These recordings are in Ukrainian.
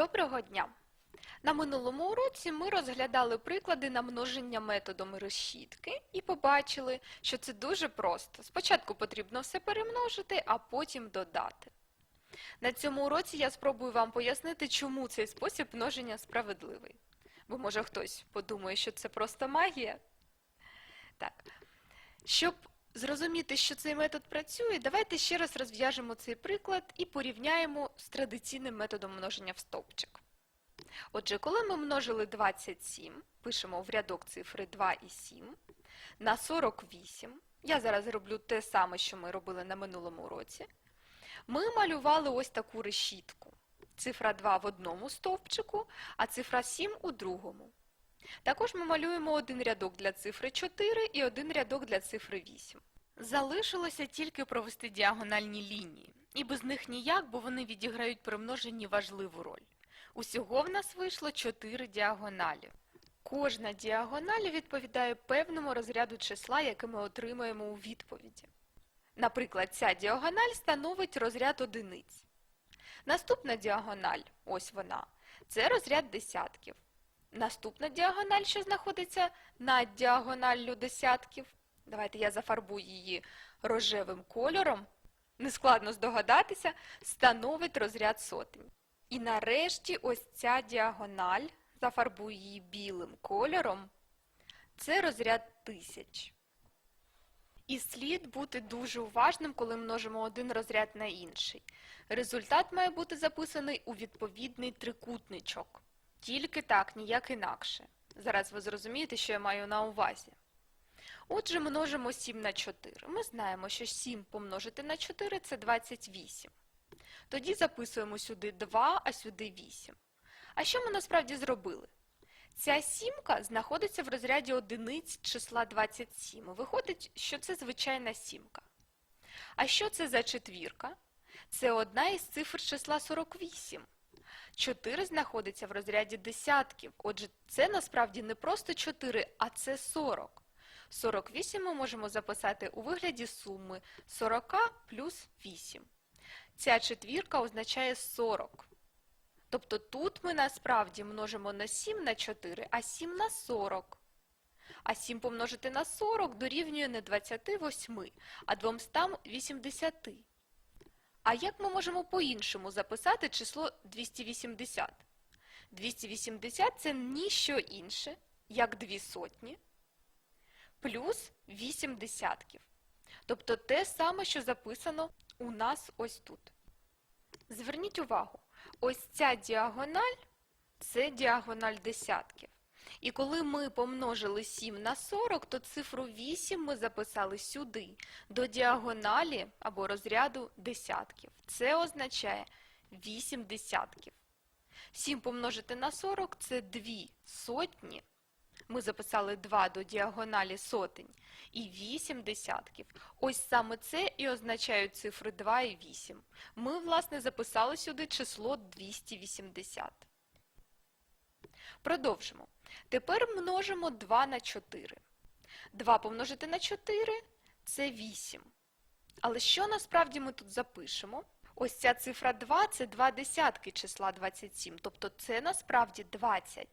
Доброго дня! На минулому уроці ми розглядали приклади на множення методом розчітки і побачили, що це дуже просто. Спочатку потрібно все перемножити, а потім додати. На цьому уроці я спробую вам пояснити, чому цей спосіб множення справедливий. Бо може хтось подумає, що це просто магія. Так. Щоб зрозуміти, що цей метод працює, давайте ще раз розв'яжемо цей приклад і порівняємо з традиційним методом множення в стовпчик. Отже, коли ми множили 27, пишемо в рядок цифри 2 і 7, на 48, я зараз роблю те саме, що ми робили на минулому уроці, ми малювали ось таку решітку. Цифра 2 в одному стовпчику, а цифра 7 у другому. Також ми малюємо один рядок для цифри 4 і один рядок для цифри 8. Залишилося тільки провести діагональні лінії. І без них ніяк, бо вони відіграють при множенні важливу роль. Усього в нас вийшло 4 діагоналі. Кожна діагональ відповідає певному розряду числа, яке ми отримаємо у відповіді. Наприклад, ця діагональ становить розряд одиниць. Наступна діагональ, ось вона, це розряд десятків. Наступна діагональ, що знаходиться над діагоналлю десятків. Давайте я зафарбую її рожевим кольором. Нескладно здогадатися, становить розряд сотень. І нарешті ось ця діагональ, зафарбую її білим кольором, це розряд тисяч. І слід бути дуже уважним, коли множимо один розряд на інший. Результат має бути записаний у відповідний трикутничок. Тільки так, ніяк інакше. Зараз ви зрозумієте, що я маю на увазі. Отже, множимо 7 на 4. Ми знаємо, що 7 помножити на 4 – це 28. Тоді записуємо сюди 2, а сюди 8. А що ми насправді зробили? Ця сімка знаходиться в розряді одиниць числа 27. Виходить, що це звичайна сімка. А що це за четвірка? Це одна із цифр числа 48. 4 знаходиться в розряді десятків. Отже, це насправді не просто 4, а це 40. 48 ми можемо записати у вигляді суми 40 плюс 8. Ця четвірка означає 40. Тобто тут ми насправді множимо на 7 на 4, а 7 на 40. А 7 помножити на 40 дорівнює не 28, а 280. А як ми можемо по-іншому записати число 280? 280 – це ніщо інше, як 2 сотні, плюс 8 десятків. Тобто те саме, що записано у нас ось тут. Зверніть увагу, ось ця діагональ – це діагональ десятків. І коли ми помножили 7 на 40, то цифру 8 ми записали сюди, до діагоналі або розряду десятків. Це означає 8 десятків. 7 помножити на 40 – це 2 сотні. Ми записали 2 до діагоналі сотень. І 8 десятків. Ось саме це і означають цифри 2 і 8. Ми, власне, записали сюди число 280. Продовжимо. Тепер множимо 2 на 4. 2 помножити на 4 – це 8. Але що насправді ми тут запишемо? Ось ця цифра 2 – це 2 десятки числа 27, тобто це насправді 20.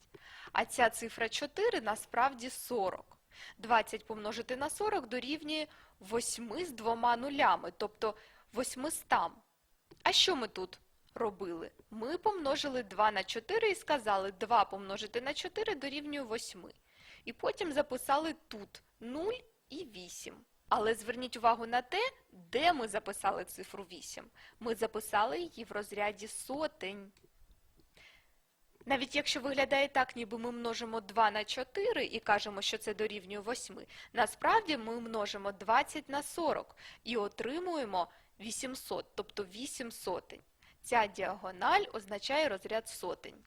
А ця цифра 4 насправді 40. 20 помножити на 40 дорівнює 8 з двома нулями, тобто 800. А що ми тут робили? Ми помножили 2 на 4 і сказали 2 помножити на 4 дорівнює 8. І потім записали тут 0 і 8. Але зверніть увагу на те, де ми записали цифру 8. Ми записали її в розряді сотень. Навіть якщо виглядає так, ніби ми множимо 2 на 4 і кажемо, що це дорівнює 8, насправді ми множимо 20 на 40 і отримуємо 800, тобто 8 сотень. Ця діагональ означає розряд сотень.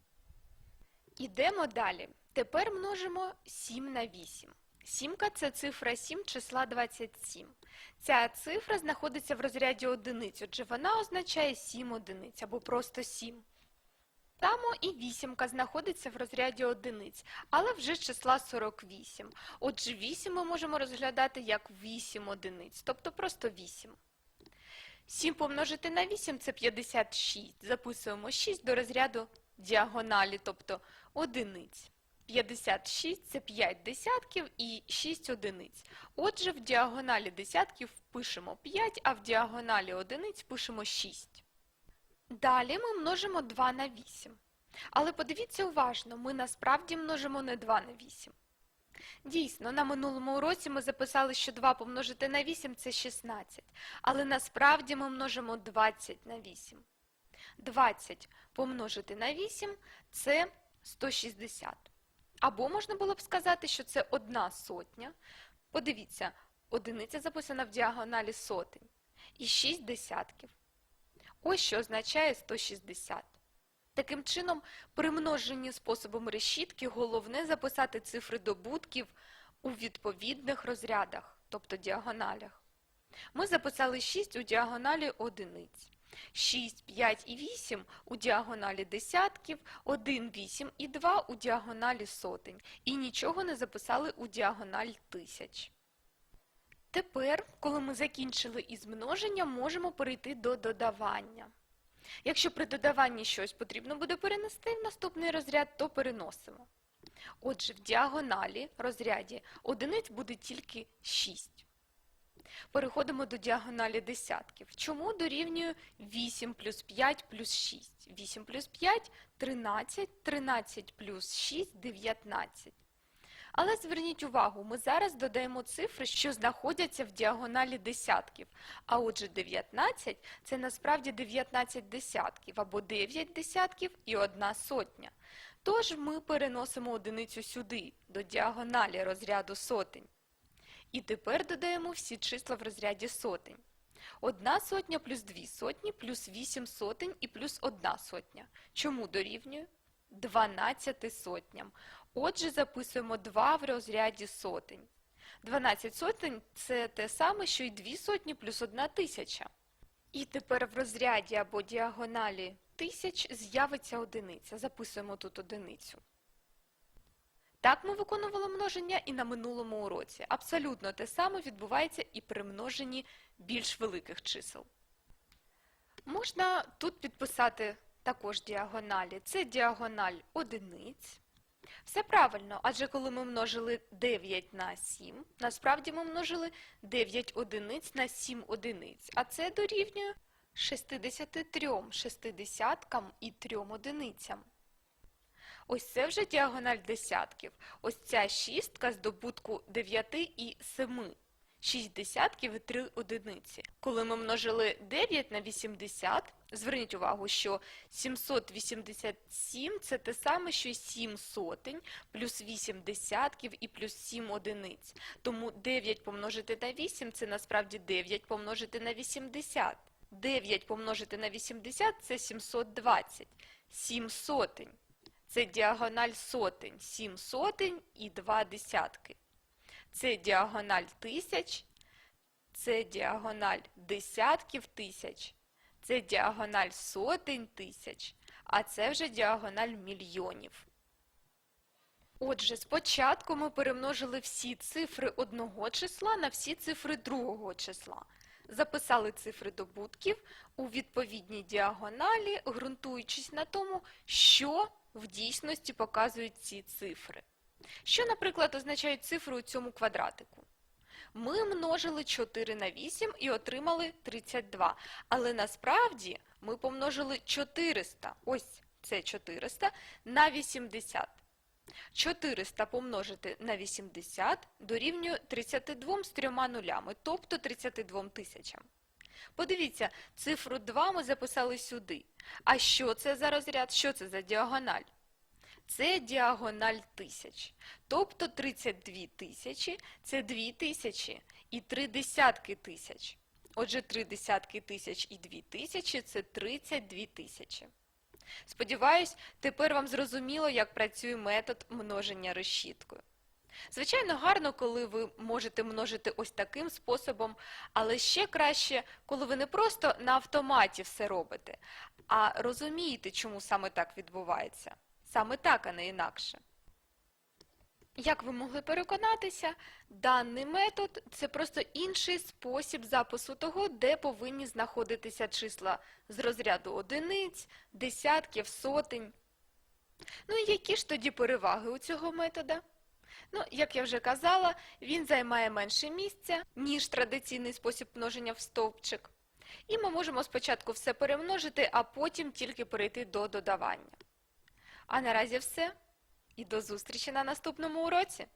Ідемо далі. Тепер множимо 7 на 8. Сімка – це цифра 7 числа 27. Ця цифра знаходиться в розряді одиниць, отже вона означає 7 одиниць або просто 7. Само і вісімка знаходиться в розряді одиниць, але вже числа 48. Отже, 8 ми можемо розглядати як 8 одиниць, тобто просто 8. 7 помножити на 8 – це 56. Записуємо 6 до розряду діагоналі, тобто одиниць. 56 – це 5 десятків і 6 одиниць. Отже, в діагоналі десятків пишемо 5, а в діагоналі одиниць пишемо 6. Далі ми множимо 2 на 8. Але подивіться уважно, ми насправді множимо не 2 на 8. Дійсно, на минулому уроці ми записали, що 2 помножити на 8 – це 16. Але насправді ми множимо 20 на 8. 20 помножити на 8 – це 160. Або можна було б сказати, що це одна сотня. Подивіться, одиниця записана в діагоналі сотень. І 6 десятків. Ось що означає 160. Таким чином, при множенні способом решітки головне записати цифри добутків у відповідних розрядах, тобто діагоналях. Ми записали 6 у діагоналі одиниць, 6, 5 і 8 у діагоналі десятків, 1, 8 і 2 у діагоналі сотень. І нічого не записали у діагональ тисяч. Тепер, коли ми закінчили із множенням, можемо перейти до додавання. Якщо при додаванні щось потрібно буде перенести в наступний розряд, то переносимо. Отже, в діагоналі розряді одиниць буде тільки 6. Переходимо до діагоналі десятків. Чому дорівнює 8 плюс 5 плюс 6? 8 плюс 5 – 13, 13 плюс 6 – 19. Але зверніть увагу, ми зараз додаємо цифри, що знаходяться в діагоналі десятків. А отже, 19 – це насправді 19 десятків, або 9 десятків і 1 сотня. Тож ми переносимо одиницю сюди, до діагоналі розряду сотень. І тепер додаємо всі числа в розряді сотень. Одна сотня плюс дві сотні плюс 8 сотень і плюс одна сотня. Чому дорівнює? 12 сотням. Отже, записуємо 2 в розряді сотень. 12 сотень – це те саме, що й 2 сотні плюс 1 тисяча. І тепер в розряді або діагоналі тисяч з'явиться одиниця. Записуємо тут одиницю. Так ми виконували множення і на минулому уроці. Абсолютно те саме відбувається і при множенні більш великих чисел. Можна тут підписати також діагоналі. Це діагональ одиниць. Все правильно, адже коли ми множили 9 на 7, насправді ми множили 9 одиниць на 7 одиниць, а це дорівнює 63 шестидесяткам і 3 одиницям. Ось це вже діагональ десятків. Ось ця шістка з добутку 9 і 7. 6 десятків і 3 одиниці. Коли ми множили 9 на 80, зверніть увагу, що 787 – це те саме, що 7 сотень, плюс 8 десятків і плюс 7 одиниць. Тому 9 помножити на 8 – це насправді 9 помножити на 80. 9 помножити на 80 – це 720. 7 сотень. Це діагональ сотень, 7 сотень і 2 десятки. Це діагональ тисяч, це діагональ десятків тисяч, це діагональ сотень тисяч, а це вже діагональ мільйонів. Отже, спочатку ми перемножили всі цифри одного числа на всі цифри другого числа. Записали цифри добутків у відповідній діагоналі, ґрунтуючись на тому, що в дійсності показують ці цифри. Що, наприклад, означають цифри у цьому квадратику? Ми множили 4 на 8 і отримали 32. Але насправді ми помножили 400, ось це 400, на 80. 400 помножити на 80 дорівнює 32 з трьома нулями, тобто 32 тисячам. Подивіться, цифру 2 ми записали сюди. А що це за розряд? Що це за діагональ? Це діагональ тисяч. Тобто 32 тисячі – це 2 тисячі і 3 десятки тисяч. Отже, 3 десятки тисяч і 2 тисячі – це 32 тисячі. Сподіваюсь, тепер вам зрозуміло, як працює метод множення решіткою. Звичайно, гарно, коли ви можете множити ось таким способом, але ще краще, коли ви не просто на автоматі все робите, а розумієте, чому саме так відбувається. Саме так, а не інакше. Як ви могли переконатися, даний метод – це просто інший спосіб запису того, де повинні знаходитися числа з розряду одиниць, десятків, сотень. Ну і які ж тоді переваги у цього метода? Ну, як я вже казала, він займає менше місця, ніж традиційний спосіб множення в стовпчик. І ми можемо спочатку все перемножити, а потім тільки перейти до додавання. А наразі все. І до зустрічі на наступному уроці!